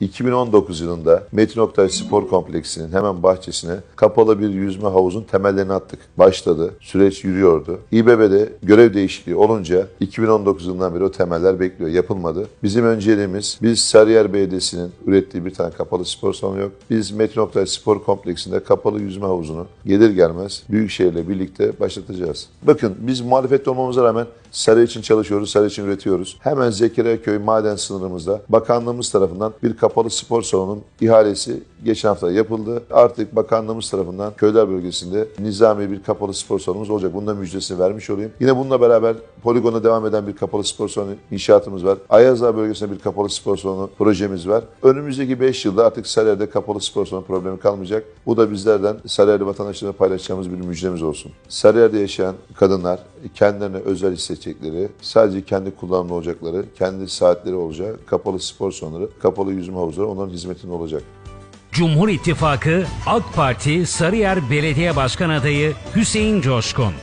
2019 yılında Metin Oktay Spor Kompleksi'nin hemen bahçesine kapalı bir yüzme havuzun temellerini attık. Başladı. Süreç yürüyordu. İBB'de görev değişikliği olunca 2019 yılından beri o temeller bekliyor. Yapılmadı. Bizim önceliğimiz biz Sarıyer Belediyesi'nin ürettiği bir tane kapalı spor salonu yok. Biz Metin Oktay Spor Kompleksi'nde kapalı yüzme havuzunu gelir gelmez Büyükşehir'le birlikte başlatacağız. Bakın biz muhalefette olmamıza rağmen Sarı için çalışıyoruz, Sarı için üretiyoruz. Hemen Zekeriyaköy maden sınırımızda bakanlığımız tarafından bir kapalı spor salonunun ihalesi geçen hafta yapıldı. Artık bakanlığımız tarafından köyler bölgesinde nizami bir kapalı spor salonumuz olacak. Bunun da müjdesini vermiş olayım. Yine bununla beraber poligona devam eden bir kapalı spor salonu inşaatımız var. Ayazağ bölgesinde bir kapalı spor salonu projemiz var. Önümüzdeki 5 yılda artık Sarıyer'de kapalı spor salonu problemi kalmayacak. Bu da bizlerden Sarıyerli vatandaşlarına paylaşacağımız bir müjdemiz olsun. Sarıyer'de yaşayan kadınlar kendilerine özel hissedecekleri, sadece kendi kullanımlı olacakları, kendi saatleri olacak, kapalı spor salonları, kapalı yüzme havuzları onların hizmetinde olacak. Cumhur İttifakı AK Parti Sarıyer Belediye Başkan Adayı Hüseyin Coşkun.